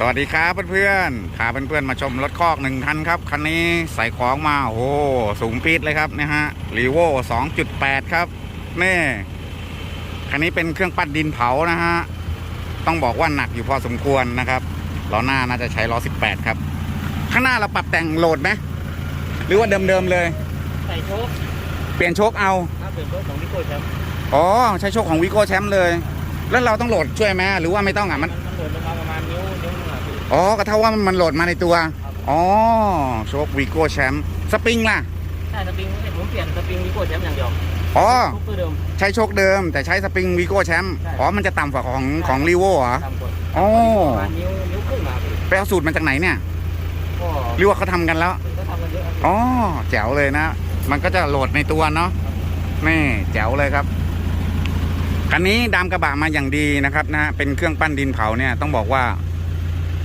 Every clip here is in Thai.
สวัสดีครับเพื่อนๆพาเพื่อนๆมาชมรถคอกหนึ่งคันครับ คันนี้ใส่ของมาโอ้โหสูงปี๊ดเลยครับนะฮะรีโว2.8ครับนี่คันนี้เป็นเครื่องปั้นดินเผานะฮะต้องบอกว่าหนักอยู่พอสมควรนะครับล้อหน้าน่าจะใช้ล้อ18ครับ ข้างหน้าเราปรับแต่งโหลดไหมหรือว่าเดิมๆเลย ใส่โชคเปลี่ยนโชคเอาถ้าเป็นโชคของพี่โก้แชมป์อ๋อใช้โชคของวิโก้แชมป์เลย แล้วเราต้องโหลดช่วยไหมหรือว่าไม่ต้องอะมัมันนมันโหลดลงมาประมาณนิ้วนิ้วหนึงอะพี่ อ๋อก็เท่าว่ามันโหลดมาในตัวอ๋อโชควีโก้แชมป์สปริงล่ะ ใช่สปริงไม่ผมเปลี่ยนสปริงพี่โก้แชมป์อย่างเดียวอ๋อ ทุกตัวเดิม ใช้โชคเดิม แต่ใช้สปริงวีโก้แชมป์ ใช่ อ๋อ มันจะต่ำกว่าของของรีโวเหรอตามกฎอ๋อ ประมาณนิ้วนิ้วครึ่งมาพี่ไปเอาสูตรมาจากไหนเนี่ยก็หรือว่าเขาทำกันแล้ว ก็ทำกันเยอะครับอ๋อ แจ๋วเลยนะ มันก็จะโหลดในตัวเนาะนี่แจ๋วเลยครับ คันนี้ดามกระบะมาอย่างดีนะครับนะ เป็นเครื่องปั้นดินเผาเนี่ยต้องบอกว่า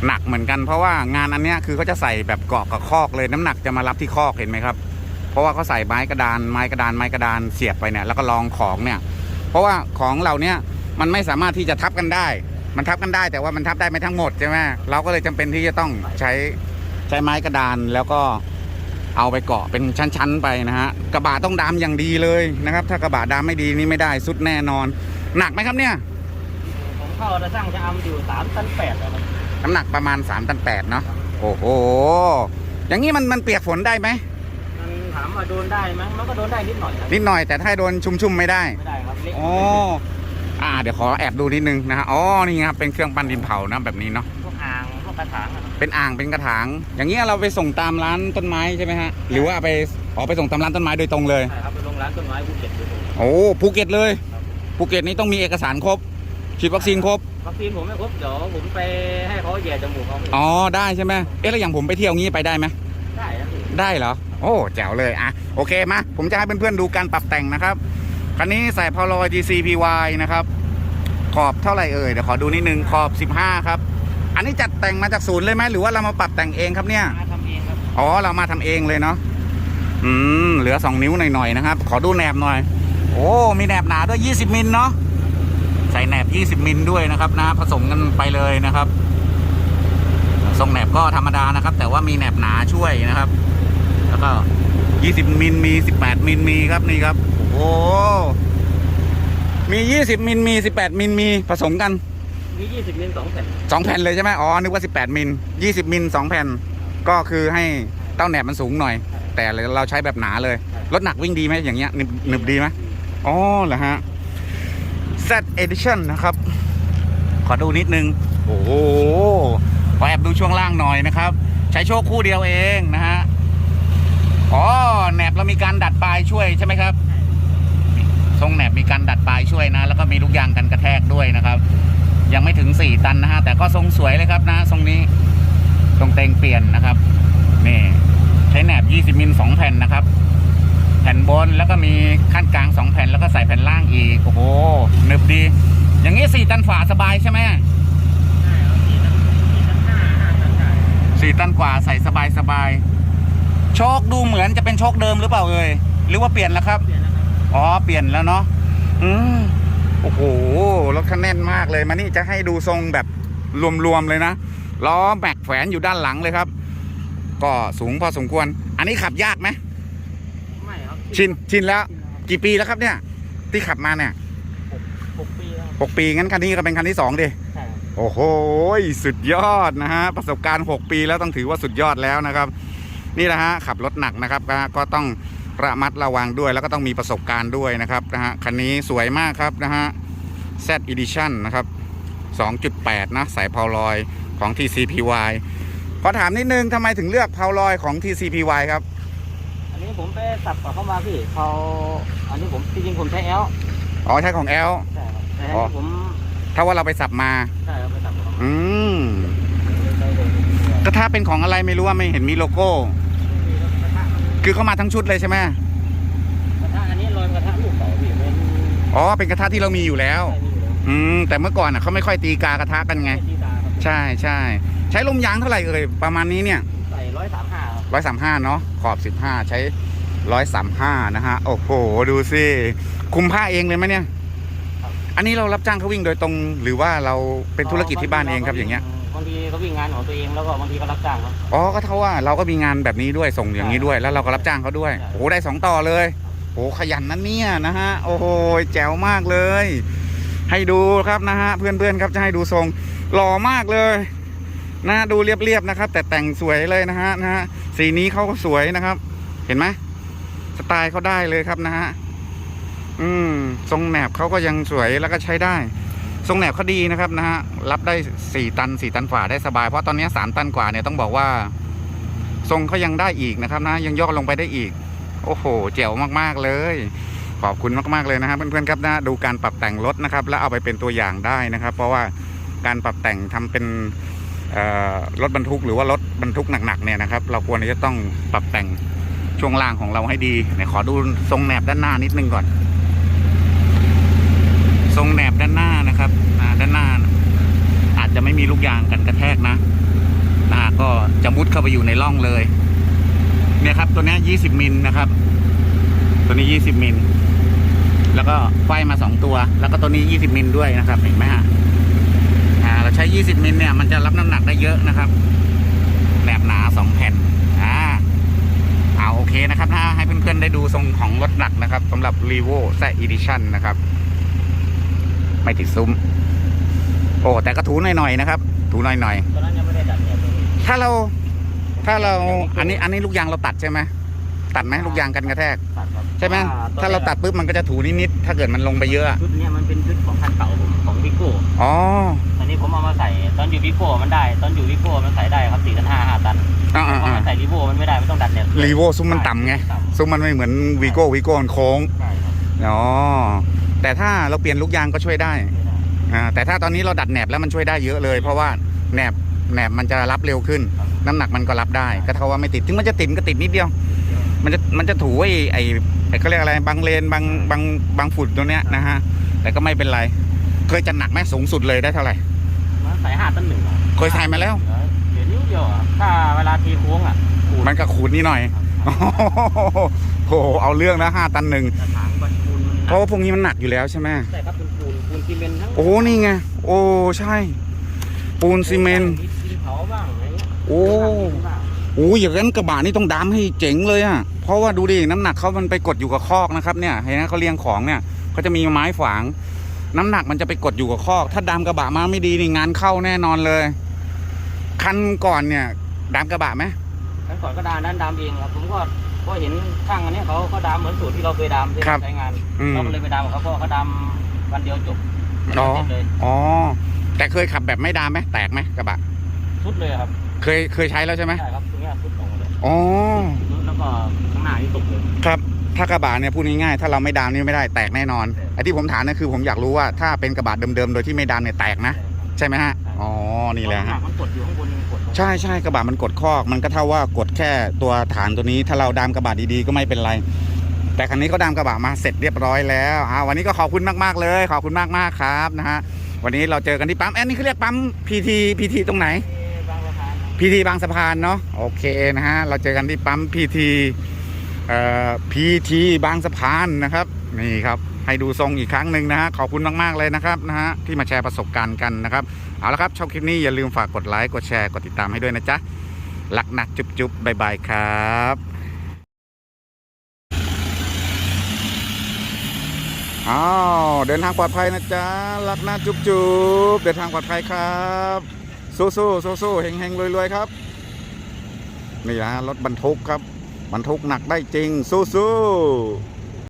หนักเหมือนกันเพราะว่างานอันเนี้ยคือเขาจะใส่แบบเกาะกับคอกเลยน้ำหนักจะมารับที่คอกเห็นไหมครับ เพราะว่าเขาใส่ไม้กระดานไม้กระดานไม้กระดานเสียบไปเนี่ยแล้วก็รองของเนี่ย เพราะว่าของเราเนี่ยมันไม่สามารถที่จะทับกันได้ มันทับกันได้แต่ว่ามันทับได้ไม่ทั้งหมดใช่ไหมเราก็เลยจำเป็นที่จะต้องใช้ใช้ไม้กระดานแล้วก็ เอาไปเกาะเป็นชั้นๆไปนะฮะกระบะต้องดามอย่างดีเลยนะครับ ถ้ากระบะดามไม่ดีนี่ไม่ได้สุดแน่นอน หนักไหมครับเนี่ยผมเข้าจะสร้างจะอำอยู่สามตันแปดอะครับน้ำหนักประมาณ3ตัน8เนาะโอ้โหอย่างนี้มันมันเปียกฝนได้ไหมมันถามว่าโดนได้ไหมมันก็โดนได้นิดหน่อยครับนิดหน่อยแต่ถ้าโดนชุ่มๆไม่ได้ไม่ได้ครับเล็กอ๋ออ่าเดี๋ยวขอแอบดูนิดนึงนะฮะอ๋อนี่ครับเป็นเครื่องปั้นดินเผานะแบบนี้เนาะพวกอ่างพวกกระถางอะครับ เป็นอ่างเป็นกระถาง อย่างเงี้ยเราไปส่งตามร้านต้นไม้ใช่ไหมฮะหรือว่าไปออกไปส่งตามร้านต้นไม้โดยตรงเลย ใช่ครับไปลงร้านต้นไม้ภูเก็ตด้วยโอ้ภูเก็ตเลยภูเก็ตนี่ต้องมีเอกสารครบฉีดวัคซีนครบวัคซีนผมไม่ครบเดี๋ยวผมไปให้เขาแย่จมูกเขาอ๋อได้ใช่ไหมเอ๊ะแล้วอย่างผมไปเที่ยวงี้ไปได้ไหมได้ครับพี่ได้เหรอโอ้แจ๋วเลยอะโอเคมาผมจะให้เพื่อนๆดูการปรับแต่งนะครับคันนี้ใส่พาวลอย GCPY นะครับขอบเท่าไหร่เอ่ยเดี๋ยวขอดูนิดนึงขอบ 15 ครับอั นนี้จัดแต่งมาจากศูนย์เลยไหมหรือว่าเรามาปรับแต่งเองครับเนี่ยมาทำเองครับอ๋อเรามาทำเองเลยเนาะอืมเหลือ2นิ้วหน่อยๆนะครับ ขอดูแหนบหน่อย โอ้มีแหนบหนาด้วย20มิลเนาะใส่แหนบ20มิลด้วยนะครับนะผสมกันไปเลยนะครับทรงแหนบก็ธรรมดานะครับ แต่ว่ามีแหนบหนาช่วยนะครับ แล้วก็20มิลมี18มิลมีครับนี่ครับ โอ้โหมี20มิลมี18มิลมีผสมกัน มี20มิลสองแผ่นสองแผ่นเลยใช่ไหมอ๋อ นึกว่า18มิล20มิลสองแผ่น ก็คือให้เต้าแหนบมันสูงหน่อย แต่เราใช้แบบหนาเลย รถหนักวิ่งดีไหมอย่างเงี้ยหนึบหนึบดีไหมอ๋อเหรอฮะ Z Edition นะครับ ขอดูนิดนึง โอ้โหขอแอบดูช่วงล่างหน่อยนะครับ ใช้โชคคู่เดียวเองนะฮะอ๋อแหนบเรามีการดัดปลายช่วยใช่ไหมครับทรงแหนบมีการดัดปลายช่วยนะ แล้วก็มีลูกยางกันกระแทกด้วยนะครับ ยังไม่ถึง 4 ตันนะฮะ แต่ก็ทรงสวยเลยครับนะ ทรงนี้ ตรงเตงเปลี่ยนนะครับ นี่ ใช้แหนบ 20 มิล 2 แผ่นนะครับ แผ่นบนแล้วก็มีขั้นกลาง 2 แผ่นแล้วก็ใส่แผ่นล่างอีก โอ้โหหนึบดี อย่างนี้ 4 ตันฝาสบายใช่ไหมใช่ครับสี่ตันสี่ตันห้าห้าตัน4ตันกว่าใส่สบายสบายโชคดูเหมือนจะเป็นโชคเดิมหรือเปล่าเอ่ยหรือว่าเปลี่ยนแล้วครับเปลี่ยนแล้วครับอ๋อ เปลี่ยนแล้วเนาะอืม โอ้โห รถคันแน่นมากเลยมานี่จะให้ดูทรงแบบรวมๆเลยนะล้อแม็กแขวนอยู่ด้านหลังเลยครับ ก็สูงพอสมควร อันนี้ขับยากไหมไม่ครับชินชินแล้ว กี่ปีแล้วครับเนี่ย ที่ขับมาเนี่ยหกปีแล้วครับหกปีงั้นคันนี้ก็เป็นคันที่สองดิใช่ครับโอ้โหสุดยอดนะฮะประสบการณ์ 6 ปีแล้วต้องถือว่าสุดยอดแล้วนะครับ นี่แหละฮะขับรถหนักนะครับก็ก็ต้อง ระมัดระวังด้วย แล้วก็ต้องมีประสบการณ์ด้วยนะครับนะฮะคันนี้สวยมากครับนะฮะ Z Edition นะครับ 2.8 นะ สายเพาลอยของ TCPY ขอถามนิดนึงทำไมถึงเลือกเพาลอยของ TCPY ครับ อันนี้ผมไปสับกับเข้ามาพี่เขาอันนี้ผมจริงๆผมใช้แอลอ๋อใช้ของ L ใช่ครับแต่อ๋อผมถ้าว่าเราไปสับมา ใช่ครับไปสับกับเขามาอืมใช้เลยกระทะเป็นของอะไรไม่รู้ว่าไม่เห็นมีโลโก้มีรถกระทะ คือเข้ามาทั้งชุดเลยใช่ไหมกระทะอันนี้ลอยกระทะลูกเต๋าพี่เป็นอ๋อเป็นกระทะที่เรามีอยู่แล้วใช่นี่อยู่แล้วอืมแต่เมื่อก่อนอะเขาไม่ค่อยตีกากระทะกันไงใช่ที่ตาครับใช่ใช่ใช้ลมยางเท่าไหร่เอ่ยประมาณนี้เนี่ยใส่ร้อยสามห้าครับร้อยสามห้าเนาะขอบสิบห้าใช้ร้อยสามห้านะฮะโอ้โหดูสิคุมผ้าเองเลยไหมเนี่ย อันนี้เรารับจ้างเขาวิ่งโดยตรง หรือว่าเราเป็นธุรกิจที่บ้านเองครับอย่างเงี้ย ก็างทีก็วิ่งงานของตัวเองแล้วก็บางทีก็รับจ้างครับ อ๋อก็เท่าว่าเราก็มีงานแบบนี้ด้วยส่งอย่างนี้ด้วย แล้วเราก็รับจ้างเขาด้วยใช่โอ้โหได้สองต่อเลยโอ้โหขยันนะเนี่ยนะฮะโอ้โหแจ๋วมากเลย ให้ดูครับนะฮะเพื่อนๆครับจะให้ดูทรงหล่อมากเลยนะดูเรียบๆนะครับ แต่แต่งสวยเลยนะฮะนะฮะสีนี้เขาก็สวยนะครับ เห็นไหมสไตล์เขาได้เลยครับนะฮะอืมทรงแหนบเขาก็ยังสวยแล้วก็ใช้ได้ ทรงแหนบเขาดีนะครับนะฮะรับได้สี่ตันสี่ตันฝ่าได้สบายเพราะตอนนี้สามตันกว่าเนี่ยต้องบอกว่า ทรงเขายังได้อีกนะครับนะยังย่อลงไปได้อีก โอ้โหเจ๋วมากๆเลยขอบคุณมากๆเลยนะครับเพื่อนๆครับนะดูการปรับแต่งรถนะครับ แล้วเอาไปเป็นตัวอย่างได้นะครับ เพราะว่าการปรับแต่งทำเป็นรถบรรทุกหรือว่ารถบรรทุกหนักๆเนี่ยนะครับ เราควรจะต้องปรับแต่งช่วงล่างของเราให้ดีเนี่ยขอดูทรงแหนบด้านหน้านิดนึงก่อน ทรงแหนบด้านหน้านะครับด้านหน้า อาจจะไม่มีลูกยางกันกระแทกนะนะก็จะมุดเข้าไปอยู่ในร่องเลย เนี่ยครับ ตัวนี้ย20มิลนะครับ ตัวนี้20มิลแล้วก็ไฟมา2ตัว แล้วก็ตัวนี้20มิลด้วยนะครับเห็นไหมฮะอ่าเราใช้20มิลเนี่ยมันจะรับน้ำหนักได้เยอะนะครับแหนบหนา2แผ่นอ่าเอาโอเคนะครับ ถ้าให้เพื่อนๆได้ดูทรงของรถหนักนะครับสำหรับ r e v o Z Edition นะครับ ไม่ติดซุ้ม โอ้แต่ก็ถูหน่อยๆนะครับ ถูหน่อยๆตอนนั้นยังไม่ได้ดัดเนี่ยตัวนี้ถ้าเรา ถ้าเราอันนี้อันนี้ลูกยางเราตัดใช่ไหมตัดไหมลูกยางกันกระแทก ตัดครับใช่ไหมพะว่ถ้าเราตัดปุ๊บมันก็จะถูนิดๆถ้าเกิดมันลงไปเยอะอะชุดเนี้ยมันเป็นชุดของคันเก่าผมของวิโก้อ๋อตอนนี้ผมเอามาใส่ตอนอยู่วิโก้มันได้ ตอนอยู่วิโก้มันใส่ได้ครับสี่ตันห้าห้าตันอ่าพออ่ามันใส่รีโวมันไม่ได้มันต้องดัดเนี่ยรีโวซุ้มมันต่ำไงต่ำซุ้มมันไม่เหมือนวีโก้วีโก้มันโค้ง ใช่ครับอ๋อ แต่ถ้าเราเปลี่ยนลูกยางก็ช่วยได้ไม่ได้อ่าแต่ถ้าตอนนี้เราดัดแหนบแล้วมันช่วยได้เยอะเลย เพราะว่าแหนบแหนบมันจะรับเร็วขึ้น น้ำหนักมันก็รับได้ ก็เท่าว่าไม่ติดถึงมันจะติดก็ติดนิดเดียว มันจะมันจะถูไอ้ไอ้ไอ้เขาเรียกอะไรบางเลนบางบางบางฝุ่นตัวเนี้ยนะฮะแต่ก็ไม่เป็นไร เคยจะหนักไหมสูงสุดเลยได้เท่าไหร่มันใส่ห้าตันหนึ่งอะเคยใส่มาแล้วเดี๋ยวนิ้วเดียวอะถ้าเวลาทีโค้งอะขูดมันก็ขูดนิดหน่อยโอ้โหเอาเรื่องนะห้าตันหนึ่ง กระถางบรรทุน เพราะว่าพวกนี้มันหนักอยู่แล้วใช่ไหมใช่ครับเป็นปูนปูนซีเมนต์ทั้งโอ้นี่ไงโอ้ใช่ ปูนซีเมนต์ดินเผาบ้างอะไรเงี้ยโอ้โอ้ยอย่างนั้นกระบะนี่ต้องดามให้เจ๋งเลยอะเพราะว่าดูดิน้ำหนักเขามันไปกดอยู่กับคอกนะครับเนี่ยเห็นไหมเขาเรียงของเนี่ยเขาจะมีไม้ฝาง น้ำหนักมันจะไปกดอยู่กับคอก ถ้าดามกระบะมาไม่ดีนี่งานเข้าแน่นอนเลย คันก่อนเนี่ยดามกระบะไหมครั้งก่อนก็ดามนั้นดามเองครับผมก็ ก็เห็นช่างอันเนี้ยเขาเขาดามเหมือนสูตรที่เราเคยดามที่เราใช้งานอืม เราก็เลยไปดามกับเขาเพราะเขาดามวันเดียวจบอ๋อเสร็จเลยอ๋อ แต่เคยขับแบบไม่ดามไหมแตกไหมกระบะชุดเลยครับเคยเคยใช้แล้วใช่ไหมใช่ครับตรงเนี้ยชุดของเลยอ๋อแล้วก็ข้างหน้านี่ตกเลย ครับ ถ้ากระบะเนี่ยพูดง่ายๆ ถ้าเราไม่ดามนี่ไม่ได้แตกแน่นอนไอ้ที่ผมถามเนี่ยคือผมอยากรู้ว่าถ้าเป็นกระบะเดิมๆ โดยที่ไม่ดามเนี่ยแตกนะ ใช่ไหมฮะ อ๋อ นี่แหละฮะมันกดอยู่ข้างบนมันกด ใช่ใช่กระบะมันกดคอกมันก็เท่าว่ากดแค่ตัวฐานตัวนี้ ถ้าเราดามกระบะดีๆก็ไม่เป็นไร แต่คันนี้เขาดามกระบะมาเสร็จเรียบร้อยแล้วอ่าวันนี้ก็ขอบคุณมากๆเลย ขอบคุณมากๆครับนะฮะวันนี้เราเจอกันที่ปั๊มแอนนี่เขาเรียกปั๊มพีทีพีทีตรงไหนพีทีบางสะพานเนาะโอเคนะฮะเราเจอกันที่ปั๊มพีทีเอ่อพีทีบางสะพานนะครับ นี่ครับ ให้ดูทรงอีกครั้งหนึ่งนะฮะขอบคุณมาก ๆ เลยนะครับนะฮะที่มาแชร์ประสบการณ์กันนะครับ เอาละครับชอบคลิปนี้อย่าลืมฝากกดไลค์กดแชร์กดติดตามให้ด้วยนะจ๊ะรักนักจุ๊บจุ๊บบายบายครับอ้าวเดินทางปลอดภัยนะจ๊ะรักนะจุ๊บจุ๊บเดินทางปลอดภัยครับสู้สู้สู้สู้เฮงเฮงรวยรวยครับนี่นะรถบรรทุกครับบรรทุกหนักได้จริงสู้สู้